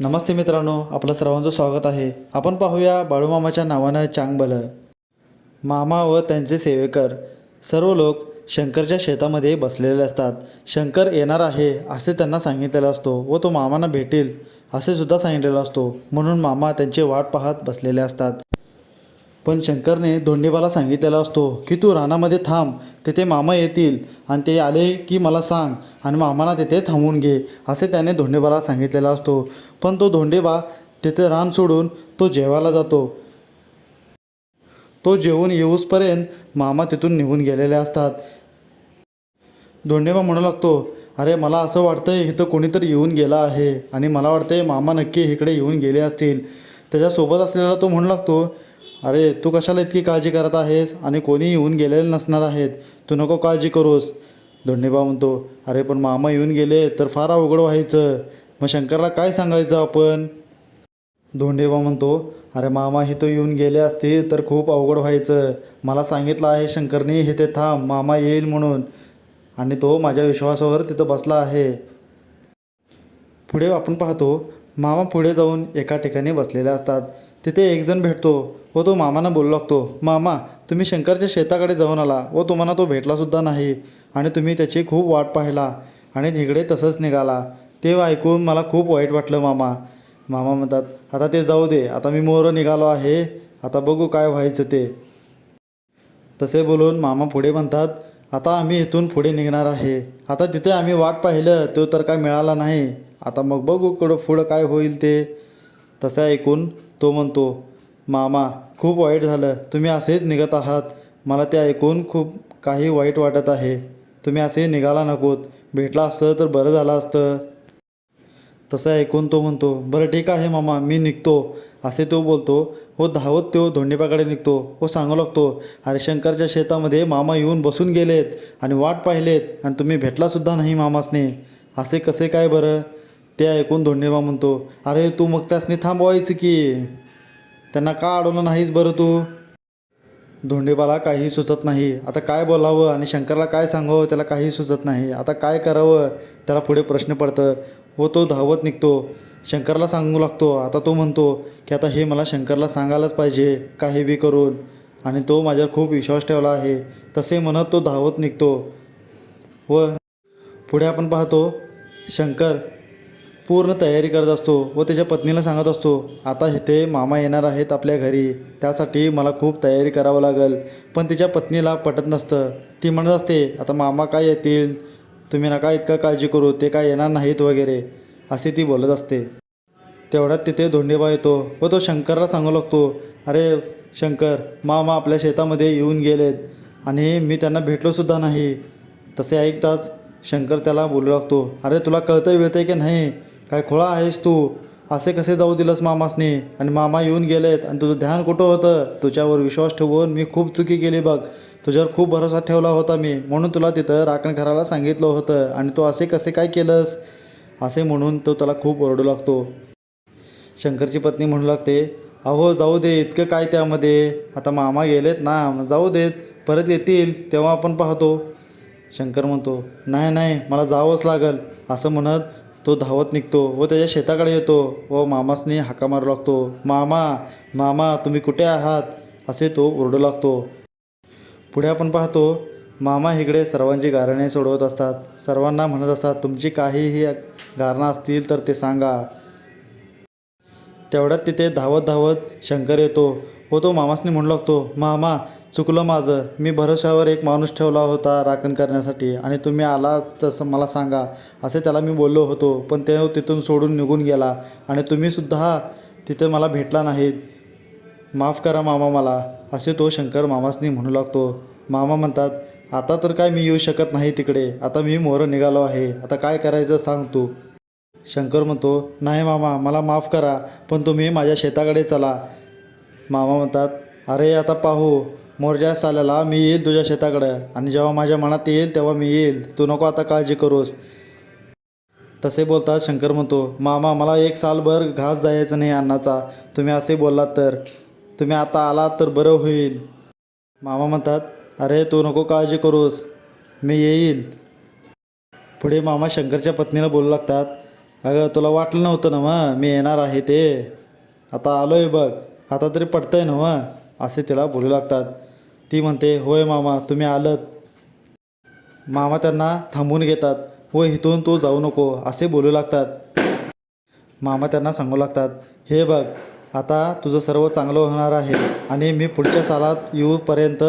नमस्ते मित्रांनो आपलं सर्वांचं स्वागत आहे. आपण पाहूया बाळूमामाच्या नावानं चांगबल मामा व त्यांचे सेवेकर सर्व लोक शंकरच्या शेतामध्ये बसलेले असतात. शंकर येणार आहे असे त्यांना सांगितलेलं असतो व तो मामांना भेटेल असे सुद्धा सांगितलेला असतो. म्हणून मामा त्यांची वाट पाहत बसलेले असतात. पण शंकरने धोंडेबाला सांगितलेला असतो की तू रानामध्ये थांब तिथे मामा येतील आणि ते आले की मला सांग आणि मामाला तिथे थांबवून घे असे त्याने धोंडेबाला सांगितलेला असतो. पण तो धोंडेबा तिथे रान सोडून तो जेवायला जातो. तो जेवून येऊसपर्यंत मामा तिथून निघून गेलेले असतात. धोंडेबा म्हणू लागतो अरे मला असं वाटतंय इथं कोणीतरी येऊन गेला आहे आणि मला वाटतंय मामा नक्की इकडे येऊन गेले असतील. त्याच्यासोबत असलेला तो म्हणू लागतो अरे तू कशाला इतकी काळजी करत आहेस? आणि कोणी येऊन गेलेले नसणार आहेत. तू नको काळजी करूस. धोंडेबा म्हणतो अरे पण मामा येऊन गेले तर फार अवघड व्हायचं. मग शंकरला काय सांगायचं आपण? धोंडेबा म्हणतो अरे मामा हे तो येऊन गेले असतील तर खूप अवघड व्हायचं. मला सांगितलं आहे शंकरने हे ते थांब मामा येईल म्हणून. आणि तो माझ्या विश्वासावर तिथं बसला आहे. पुढे आपण पाहतो मामा पुढे जाऊन एका ठिकाणी बसलेले असतात. तिथे एकजण भेटतो. व तो मामांना बोलू लागतो मामा तुम्ही शंकरच्या शेताकडे जाऊन आला व तुम्हाला तो भेटलासुद्धा नाही आणि तुम्ही त्याची खूप वाट पाहिला आणि तिकडे तसंच निघाला. ते ऐकून मला खूप वाईट वाटलं मामा. मामा म्हणतात आता ते जाऊ दे आता मी मोर निघालो आहे आता बघू काय व्हायचं ते. तसे बोलून मामा पुढे म्हणतात आता आम्ही इथून पुढे निघणार आहे. आता तिथे आम्ही वाट पाहिलं तो तर काय मिळाला नाही. आता मग बघू कडं पुढं काय होईल ते. तसे ऐकून तो म्हणतो मामा खूप वाईट झालं. तुम्ही असेच निघत आहात. मला ते ऐकून खूप काही वाईट वाटत आहे. तुम्ही असे निघाला नकोत. भेटला असतं तर बरं झालं असतं. तसं ऐकून तो म्हणतो बरं ठीक आहे मामा मी निघतो. असे तो बोलतो. व धावत तो धोंडेपाकडे निघतो. व सांगू लागतो अरे शंकरच्या शेतामध्ये मामा येऊन बसून गेलेत आणि वाट पाहिलेत आणि तुम्ही भेटलासुद्धा नाही मामासने. असे कसे काय बरं? ते ऐकून धोंडेबा म्हणतो अरे तू मग त्यासनी थांबवायचं की. त्यांना का अडवलं नाहीस बरं तू? धोंडेबाला काही सुचत नाही. आता काय बोलावं आणि शंकरला काय सांगावं त्याला काही सुचत नाही. आता काय करावं त्याला पुढे प्रश्न पडतं. व तो धावत निघतो. शंकरला सांगू लागतो. आता तो म्हणतो की आता हे मला शंकरला सांगायलाच पाहिजे. काही बी करून. आणि तो माझ्यावर खूप विश्वास ठेवला आहे. तसे म्हणत तो धावत निघतो. व पुढे आपण पाहतो शंकर पूर्ण तयारी करत असतो व त्याच्या पत्नीला सांगत असतो आता इथे मामा येणार आहेत आपल्या घरी त्यासाठी मला खूप तयारी करावं लागेल. पण तिच्या पत्नीला पटत नसतं. ती म्हणत असते आता मामा काय येतील? तुम्ही नका इतका काळजी करू ते काय येणार नाहीत वगैरे. असे ती बोलत असते. तेवढ्यात तिथे धोंडेबा येतो व तो शंकरला सांगू लागतो अरे शंकर मामा आपल्या शेतामध्ये येऊन गेलेत आणि मी त्यांना भेटलोसुद्धा नाही. तसे ऐकताच शंकर त्याला बोलू लागतो अरे तुला कळतं वेळतं आहे की नाही? काय खोळा आहेस तू? असे कसे जाऊ दिलंस मामासने? आणि मामा येऊन गेलेत आणि तुझं ध्यान कुठं होतं? तुझ्यावर विश्वास ठेवून मी खूप चुकी केली बघ. तुझ्यावर खूप भरोसा ठेवला होता मी. म्हणून तुला तिथं राखण घराला सांगितलं होतं. आणि तू असे कसे काय केलंस? असे म्हणून तो त्याला खूप ओरडू लागतो. शंकरची पत्नी म्हणू लागते अहो जाऊ दे इतकं काय त्यामध्ये? आता मामा गेलेत ना मग जाऊ देत. परत येतील तेव्हा आपण पाहतो. शंकर म्हणतो नाही नाही मला जावंच लागल. असं म्हणत तो धावत निघतो व त्याच्या शेताकडे येतो व मामासनी हाका मारू लागतो. मामा मामा तुम्ही कुठे आहात? असे तो ओरडू लागतो. पुढे आपण पाहतो मामा इकडे सर्वांची गारणे सोडवत असतात. सर्वांना म्हणत असतात तुमची काहीही गारणं असतील तर ते सांगा. तेवढ्यात तिथे धावत धावत शंकर येतो. हो तो मामासनी म्हणू लागतो मामा चुकलं माझं. मी भरोशावर एक माणूस ठेवला होता राखण करण्यासाठी आणि तुम्ही आलाच तसं मला सांगा. असे त्याला मी बोललो होतो पण ते तिथून सोडून निघून गेला आणि तुम्हीसुद्धा तिथे मला भेटला नाहीत. माफ करा मामा मला असे तो शंकर मामासनी म्हणू लागतो. मामा म्हणतात आता तर काय मी येऊ शकत नाही तिकडे. आता मी मोरं निघालो आहे. आता काय करायचं सांग तू. शंकर म्हणतो नाही मामा मला माफ करा पण तुम्ही माझ्या शेताकडे चला. मामा म्हणतात अरे आता पाहू. मोरच्या साल्याला मी येईल तुझ्या शेताकडं आणि जेव्हा माझ्या मनात येईल तेव्हा मी येईल. तू नको आता काळजी करूस. तसे बोलतात शंकर म्हणतो मामा मला एक सालभर घास जायचं नाही अन्नाचा. तुम्ही असे बोललात तर. तुम्ही आता आलात तर बरं होईल. मामा म्हणतात अरे तू नको काळजी करूस. मी येईल. पुढे मामा शंकरच्या पत्नीला बोलू लागतात अगं तुला वाटलं नव्हतं ना मग? मी येणार आहे ते. आता आलोय बघ. आता तरी पटतंय ना मग असे तिला बोलू लागतात. ती म्हणते होय मामा तुम्ही आलत. मामा त्यांना थांबून घेतात. व इथून तू जाऊ नको असे बोलू लागतात. मामा त्यांना सांगू लागतात हे बघ आता तुझं सर्व चांगलं होणार आहे आणि मी पुढच्या सालात येऊपर्यंत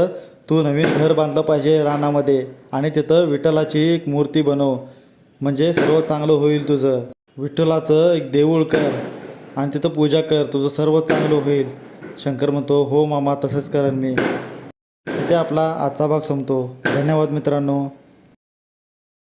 तू नवीन घर बांधलं पाहिजे रानामध्ये आणि तिथं विठ्ठलाची एक मूर्ती बनव म्हणजे सर्व चांगलं होईल तुझं. विठ्ठलाचं एक देऊळ कर. आणि तिथं पूजा कर तुझं सर्व चांगलं होईल. शंकर म्हणतो हो मामा तसंच करेन मी. इथे आपला आजचा भाग संपतो. धन्यवाद मित्रांनो.